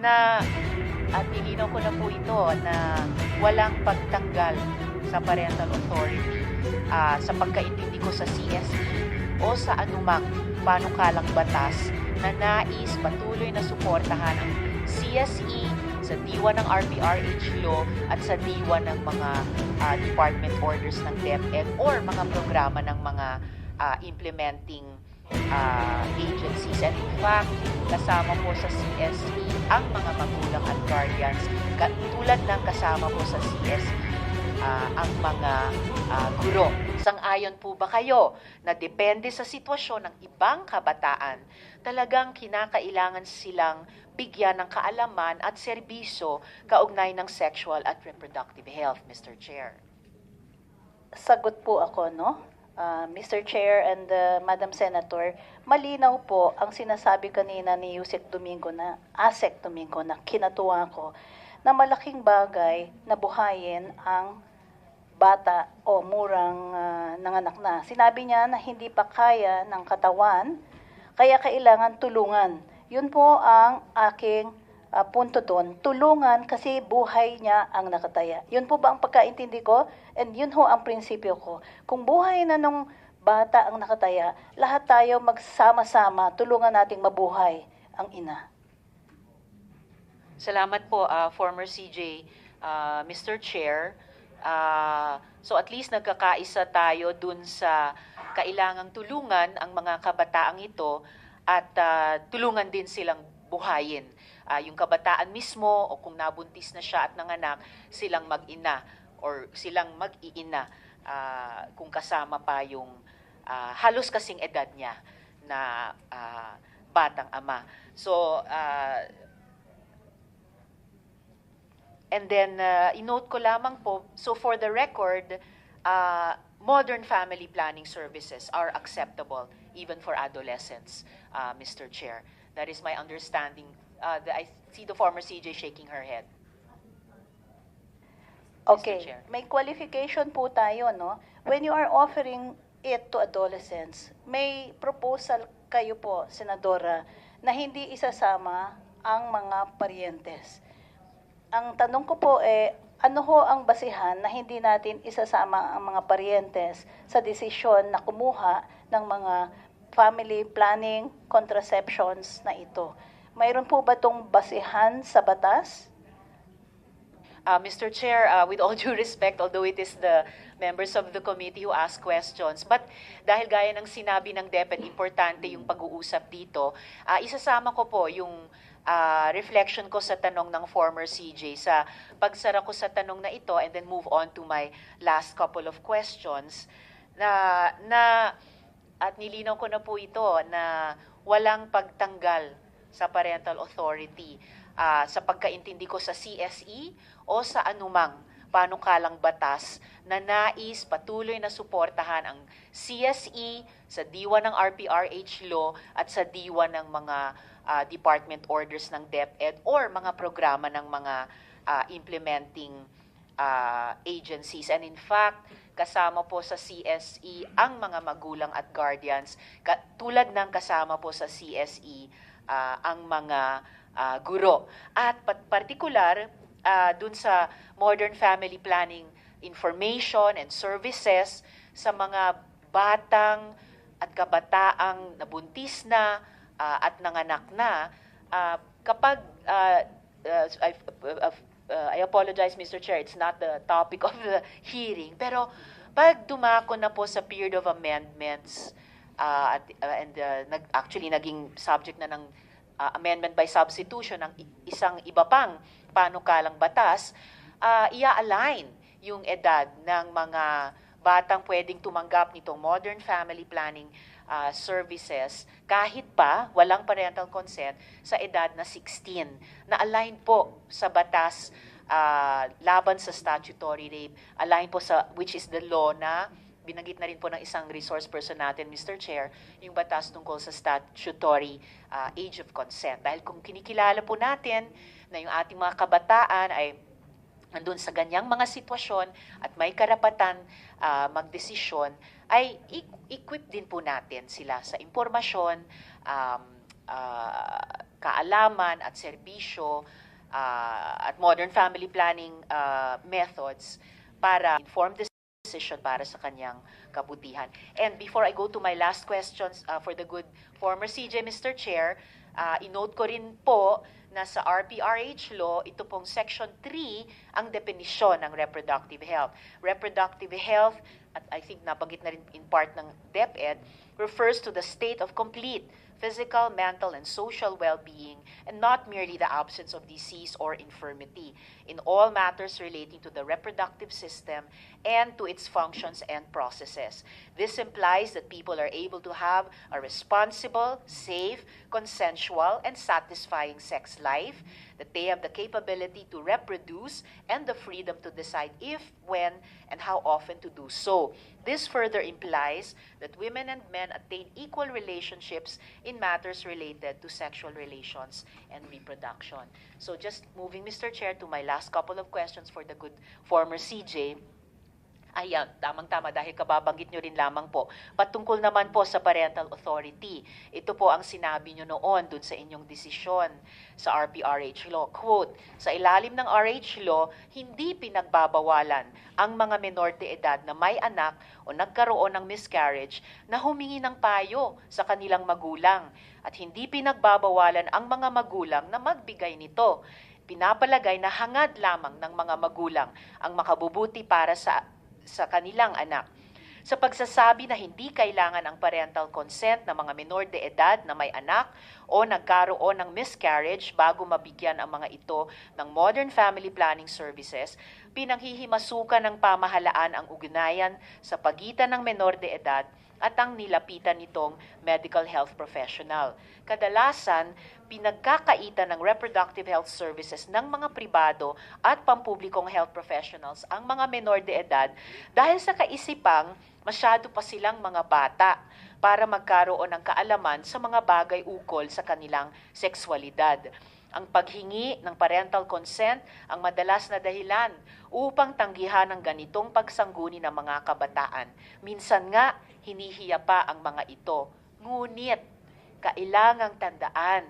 na at nilinaw ko na po ito na walang pagtanggal sa parental authority ah, sa pagkaintindi ko sa CSE o sa anumang panukalang batas na nais patuloy na suportahan ang CSE sa diwa ng RPRH law at sa diwa ng mga ah, department orders ng DepEd or mga programa ng mga ah, implementing ah, agencies. And in fact, kasama po sa CSE ang mga magulang at guardians, tulad ng kasama po sa CSE ah, ang mga ah, guro. Sang-ayon po ba kayo na depende sa sitwasyon ng ibang kabataan, talagang kinakailangan silang bigyan ng kaalaman at serbisyo kaugnay ng sexual at reproductive health, Mr. Chair? Sagot po ako, no? Ah, Mr. Chair and uh, Madam Senator, malinaw po ang sinasabi kanina ni Yusek Domingo na, Asek Domingo na kinatuwa ko, na malaking bagay na buhayin ang bata o murang ah, nanganak na. Sinabi niya na hindi pa kaya ng katawan, kaya kailangan tulungan. Yun po ang aking ah, punto doon. Tulungan kasi buhay niya ang nakataya. Yun po ba ang pagkaintindi ko? And yun ho ang prinsipyo ko. Kung buhay na nung bata ang nakataya, lahat tayo magsama-sama, tulungan nating mabuhay ang ina. Salamat po, ah, former CJ, ah, Mr. Chair. Ah, so at least nagkakaisa tayo dun sa kailangang tulungan ang mga kabataang ito at ah, tulungan din silang buhayin. Ah, yung kabataan mismo o kung nabuntis na siya at nanganak, silang mag-ina or silang mag-iina ah, kung kasama pa yung ah, halos kasing edad niya na ah, batang ama. So, ah, And then, uh, inote ko lamang po, so for the record, uh, modern family planning services are acceptable even for adolescents, uh, Mr. Chair. That is my understanding. Uh, the, I see the former CJ shaking her head. Okay, Chair. may qualification po tayo, no? When you are offering it to adolescents, may proposal kayo po, Senadora, na hindi isasama ang mga parientes. Ang tanong ko po eh, ano ho ang basihan na hindi natin isasama ang mga parientes sa desisyon na kumuha ng mga family planning contraceptions na ito? Mayroon po ba itong basihan sa batas? Uh, Mr. Chair, uh, with all due respect, although it is the members of the committee who ask questions, but dahil gaya ng sinabi ng DepEd, importante yung pag-uusap dito, uh, isasama ko po yung uh, reflection ko sa tanong ng former CJ sa pagsara ko sa tanong na ito and then move on to my last couple of questions na na at nilinaw ko na po ito na walang pagtanggal sa parental authority ah, sa pagkaintindi ko sa CSE o sa anumang panukalang batas na nais patuloy na suportahan ang CSE sa diwa ng RPRH law at sa diwa ng mga ah, department orders ng DepEd or mga programa ng mga ah, implementing ah, agencies. And in fact, kasama po sa CSE ang mga magulang at guardians, tulad ng kasama po sa CSE ah, ang mga ah, guro. At pat- partikular, ah, dun sa modern family planning information and services sa mga batang at kabataang nabuntis na ah, at nanganak na, ah, kapag ah, uh, I, uh, uh, I apologize, Mr. Chair, it's not the topic of the hearing. Pero pag dumako na po sa period of amendments, uh, at, uh, and uh, nag, actually naging subject na ng uh, amendment by substitution ng isang iba pang panukalang batas, uh, ia-align yung edad ng mga batang pwedeng tumanggap nitong modern family planning uh, services kahit pa walang parental consent sa edad na 16 na align po sa batas uh, laban sa statutory rape. Align po sa which is the law na binanggit na rin po ng isang resource person natin, Mr. Chair, yung batas tungkol sa statutory uh, age of consent. Dahil kung kinikilala po natin na yung ating mga kabataan ay nandun sa ganyang mga sitwasyon at may karapatan ah, magdesisyon, ay equip din po natin sila sa impormasyon, um, ah, kaalaman at serbisyo ah, at modern family planning ah, methods para inform decision para sa kanyang kabutihan. And before I go to my last questions uh, for the good former CJ, Mr. Chair, uh, inote ko rin po na sa RPRH law, ito pong Section 3 ang definisyon ng reproductive health. Reproductive health, at I think nabanggit na rin in part ng DepEd, refers to the state of complete physical, mental, and social well-being, and not merely the absence of disease or infirmity in all matters relating to the reproductive system and to its functions and processes. This implies that people are able to have a responsible, safe, consensual, and satisfying sex life, that they have the capability to reproduce and the freedom to decide if, when, and how often to do so. This further implies that women and men attain equal relationships in matters related to sexual relations and reproduction. So just moving, Mr. Chair, to my last couple of questions for the good former CJ. Ayan, tamang-tama dahil kababanggit nyo rin lamang po. Patungkol naman po sa parental authority. Ito po ang sinabi nyo noon dun sa inyong desisyon sa RPRH law. Quote, sa ilalim ng RH law, hindi pinagbabawalan ang mga menor de edad na may anak o nagkaroon ng miscarriage na humingi ng payo sa kanilang magulang at hindi pinagbabawalan ang mga magulang na magbigay nito. Pinapalagay na hangad lamang ng mga magulang ang makabubuti para sa sa kanilang anak. Sa pagsasabi na hindi kailangan ang parental consent ng mga menor de edad na may anak o nagkaroon ng miscarriage bago mabigyan ang mga ito ng modern family planning services, pinanghihimasukan ng pamahalaan ang ugnayan sa pagitan ng menor de edad at ang nilapitan nitong medical health professional. Kadalasan, pinagkakaitan ng reproductive health services ng mga pribado at pampublikong health professionals ang mga menor de edad dahil sa kaisipang masyado pa silang mga bata para magkaroon ng kaalaman sa mga bagay ukol sa kanilang sexualidad. Ang paghingi ng parental consent ang madalas na dahilan upang tanggihan ang ganitong pagsangguni ng mga kabataan. Minsan nga, hinihiya pa ang mga ito. Ngunit, kailangang tandaan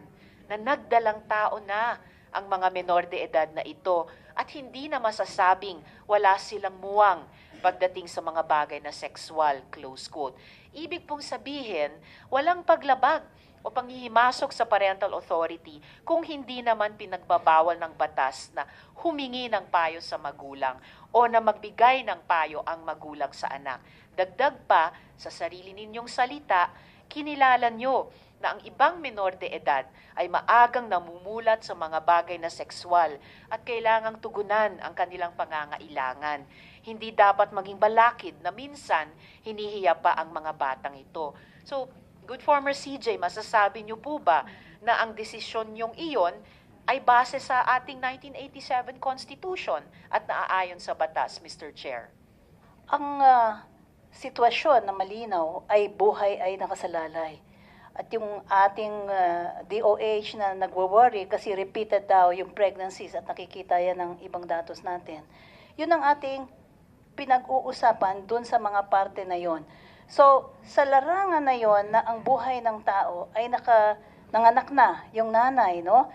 na nagdalang tao na ang mga menor de edad na ito at hindi na masasabing wala silang muwang pagdating sa mga bagay na sexual, close quote. Ibig pong sabihin, walang paglabag o panghihimasok sa parental authority kung hindi naman pinagbabawal ng batas na humingi ng payo sa magulang o na magbigay ng payo ang magulang sa anak. Dagdag pa, sa sarili ninyong salita, kinilala nyo na ang ibang menor de edad ay maagang namumulat sa mga bagay na sexual at kailangang tugunan ang kanilang pangangailangan. Hindi dapat maging balakid na minsan hinihiya pa ang mga batang ito. So, good former CJ, masasabi niyo po ba na ang desisyon niyong iyon ay base sa ating 1987 Constitution at naaayon sa batas, Mr. Chair? Ang ah, sitwasyon na malinaw ay buhay ay nakasalalay. At yung ating ah, DOH na nagwo-worry kasi repeated daw yung pregnancies at nakikita yan ng ibang datos natin. Yun ang ating pinag-uusapan dun sa mga parte na yon. So, sa larangan na yon na ang buhay ng tao ay naka, nanganak na yung nanay, no?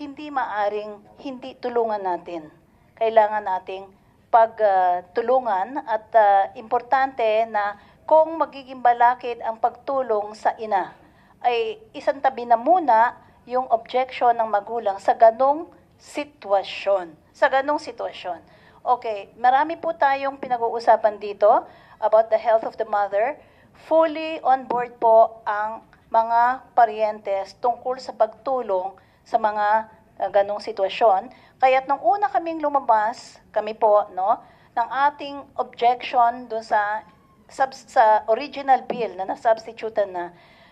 Hindi maaring hindi tulungan natin. Kailangan nating pagtulungan at ah, importante na kung magiging balakid ang pagtulong sa ina, ay isang tabi na muna yung objection ng magulang sa ganong sitwasyon. Sa ganong sitwasyon. Okay, marami po tayong pinag-uusapan dito about the health of the mother. Fully on board po ang mga parientes tungkol sa pagtulong sa mga uh, ganong sitwasyon. Kaya't nung una kaming lumabas, kami po, no, ng ating objection doon sa sub, sa original bill na nasubstitutan na,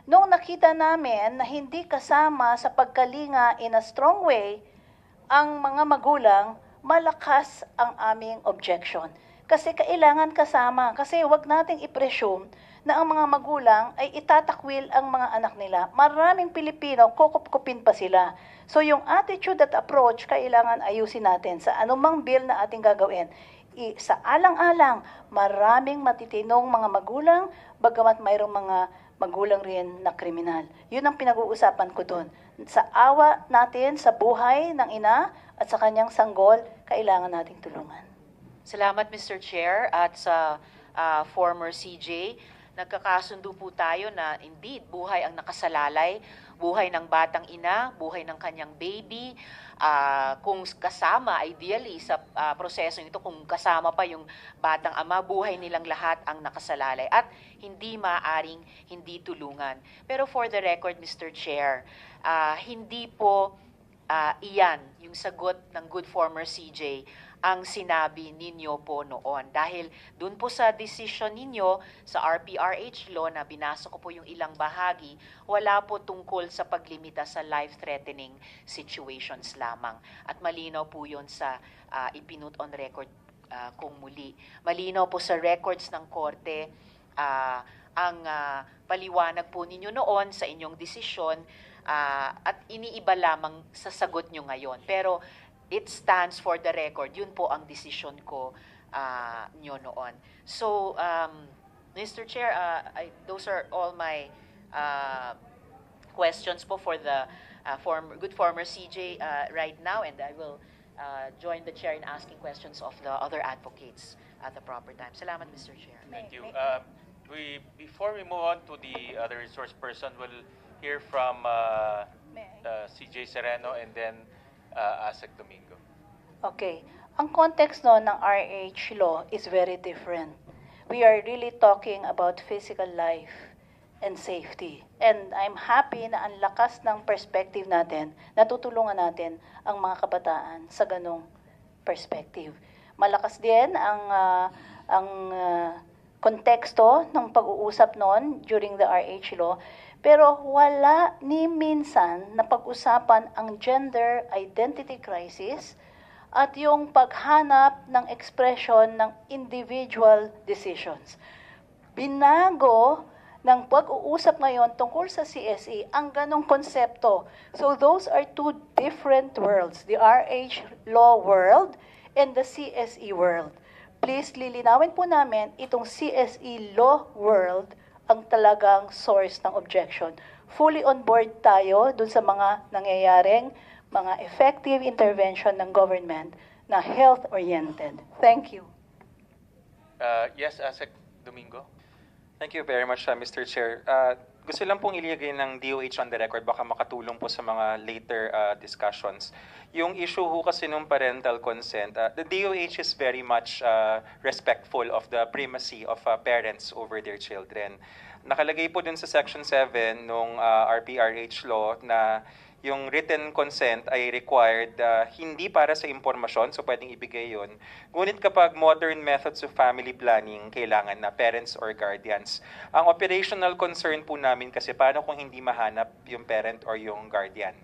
nung nakita namin na hindi kasama sa pagkalinga in a strong way ang mga magulang, malakas ang aming objection. Kasi kailangan kasama. Kasi wag nating i-presume na ang mga magulang ay itatakwil ang mga anak nila. Maraming Pilipino, kukup-kupin pa sila. So yung attitude at approach, kailangan ayusin natin sa anumang bill na ating gagawin. I, sa alang-alang, maraming matitinong mga magulang, bagamat mayroong mga magulang rin na kriminal. Yun ang pinag-uusapan ko doon. Sa awa natin, sa buhay ng ina at sa kanyang sanggol, kailangan nating tulungan. Salamat Mr. Chair at sa ah, former CJ. Nagkakasundo po tayo na indeed buhay ang nakasalalay, buhay ng batang ina, buhay ng kanyang baby. Ah, kung kasama ideally sa ah, prosesong ito kung kasama pa yung batang ama, buhay nilang lahat ang nakasalalay at hindi maaring hindi tulungan. Pero for the record Mr. Chair, ah, hindi po ah, iyan yung sagot ng good former CJ ang sinabi ninyo po noon. Dahil dun po sa decision ninyo sa RPRH law na binasa ko po yung ilang bahagi, wala po tungkol sa paglimita sa life-threatening situations lamang. At malinaw po yun sa ah, ipinut on record ah, kung muli. Malinaw po sa records ng korte ah, ang ah, paliwanag po ninyo noon sa inyong desisyon ah, at iniiba lamang sa sagot nyo ngayon. Pero it stands for the record. Yun po ang decision ko ah, nyo noon. So, um, Mr. Chair, ah, I- those are all my ah, questions po for the former, good former CJ ah, right now and I will ah, join the chair in asking questions of the other advocates at the proper time. Salamat, Mr. Chair. Thank you. Um, we, before we move on to the other resource person, we'll hear from uh, uh, CJ Sereno and then uh, Asek Domingo. Okay. Ang context no ng RH law is very different. We are really talking about physical life and safety. And I'm happy na ang lakas ng perspective natin, natutulungan natin ang mga kabataan sa ganong perspective. Malakas din ang ah, ang ah, konteksto ng pag-uusap noon during the RH law, pero wala ni minsan na pag-usapan ang gender identity crisis at yung paghanap ng expression ng individual decisions. Binago ng pag-uusap ngayon tungkol sa CSE ang ganong konsepto. So those are two different worlds, the RH law world and the CSE world. Please lilinawin po namin itong CSE law world ang talagang source ng objection. Fully on board tayo dun sa mga nangyayaring mga effective intervention ng government na health-oriented. Thank you. Uh, yes, Asek Domingo. Thank you very much, uh, Mr. Chair. Uh, gusto lang pong ilagay ng DOH on the record, baka makatulong po sa mga later uh, discussions. Yung issue ho kasi ng parental consent, uh, the DOH is very much uh, respectful of the primacy of uh, parents over their children. Nakalagay po dun sa Section 7 nung uh, RPRH law na yung written consent ay required uh, hindi para sa impormasyon, so pwedeng ibigay yun. Ngunit kapag modern methods of family planning, kailangan na parents or guardians. Ang operational concern po namin kasi paano kung hindi mahanap yung parent or yung guardian.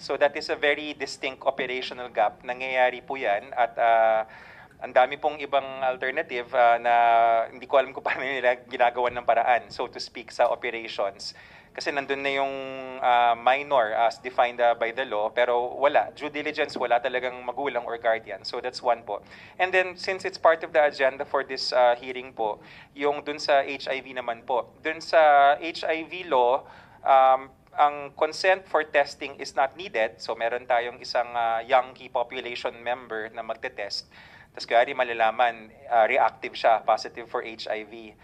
So that is a very distinct operational gap. Nangyayari po yan at uh, ang dami pong ibang alternative uh, na hindi ko alam kung paano nila ginagawa ng paraan, so to speak, sa operations. Kasi nandun na yung uh, minor as defined uh, by the law, pero wala. Due diligence, wala talagang magulang or guardian. So that's one po. And then, since it's part of the agenda for this uh, hearing po, yung dun sa HIV naman po. Dun sa HIV law, um, ang consent for testing is not needed. So meron tayong isang uh, young key population member na magte-test. Tapos kaya di malalaman, uh, reactive siya, positive for HIV.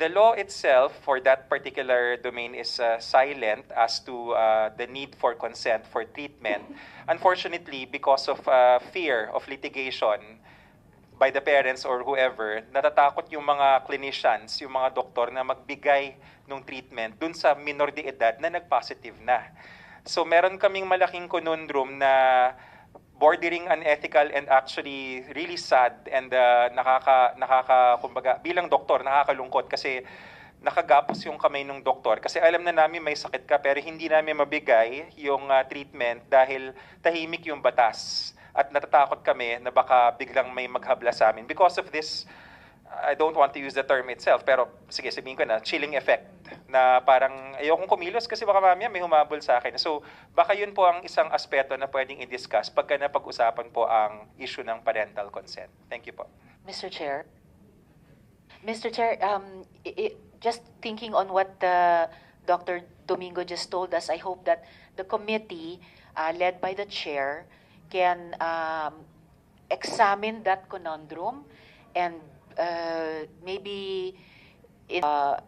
The law itself for that particular domain is uh, silent as to uh, the need for consent for treatment. Unfortunately, because of uh, fear of litigation by the parents or whoever, natatakot yung mga clinicians, yung mga doktor na magbigay ng treatment dun sa minor de edad na nag-positive na. So meron kaming malaking conundrum na bordering unethical and actually really sad and uh, nakaka nakaka kumbaga bilang doktor nakakalungkot kasi nakagapos yung kamay ng doktor. Kasi alam na namin may sakit ka pero hindi namin mabigay yung uh, treatment dahil tahimik yung batas. At natatakot kami na baka biglang may maghabla sa amin. Because of this I don't want to use the term itself, pero sige, sabihin ko na, chilling effect. Na parang ayokong kumilos kasi baka mamaya may humabol sa akin. So, baka yun po ang isang aspeto na pwedeng i-discuss pagka napag-usapan po ang issue ng parental consent. Thank you po. Mr. Chair. Mr. Chair, um, i- just thinking on what uh, Dr. Domingo just told us, I hope that the committee, uh, led by the chair, can um, examine that conundrum and uh, maybe uh,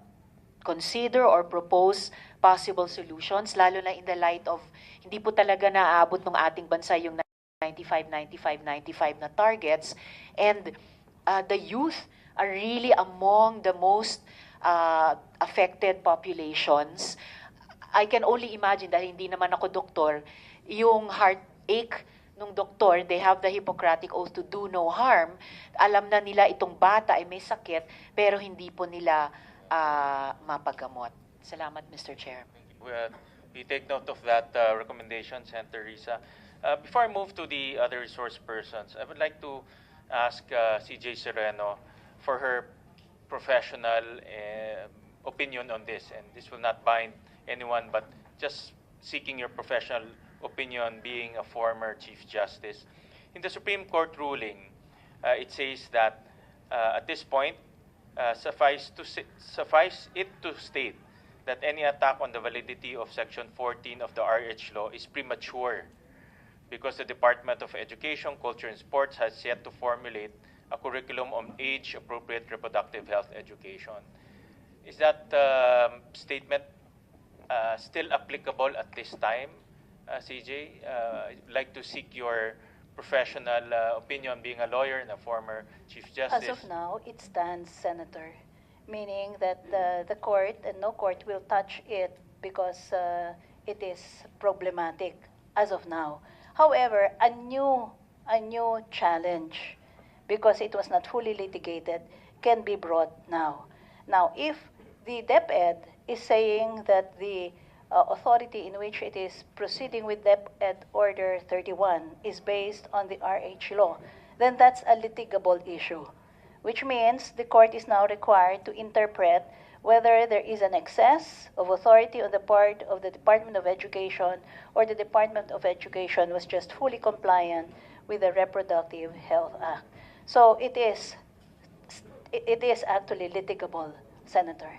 consider or propose possible solutions, lalo na in the light of hindi po talaga naaabot ng ating bansa yung 95, 95, 95 na targets. And uh, the youth are really among the most uh, affected populations. I can only imagine, dahil hindi naman ako doktor, yung heartache nung doktor, they have the Hippocratic Oath to do no harm. Alam na nila itong bata ay may sakit, pero hindi po nila ah, mapagamot. Salamat, Mr. Chair. We, uh, we take note of that uh, recommendation, Senator Risa. Uh, before I move to the other resource persons, I would like to ask uh, CJ Sereno for her professional uh, opinion on this. And this will not bind anyone, but just seeking your professional opinion being a former Chief Justice. In the Supreme Court ruling, uh, it says that uh, at this point, uh, suffice, to, si- suffice it to state that any attack on the validity of Section 14 of the RH law is premature because the Department of Education, Culture, and Sports has yet to formulate a curriculum on age-appropriate reproductive health education. Is that um, statement uh, still applicable at this time, uh, CJ? Uh, I'd like to seek your professional uh, opinion, being a lawyer and a former Chief Justice. As of now, it stands, Senator, meaning that the, the court and no court will touch it because uh, it is problematic as of now. However, a new, a new challenge, because it was not fully litigated, can be brought now. Now, if the DepEd is saying that the uh, authority in which it is proceeding with DepEd Order 31 is based on the RH law, then that's a litigable issue, which means the court is now required to interpret whether there is an excess of authority on the part of the Department of Education or the Department of Education was just fully compliant with the Reproductive Health Act. So it is, it is actually litigable, Senator.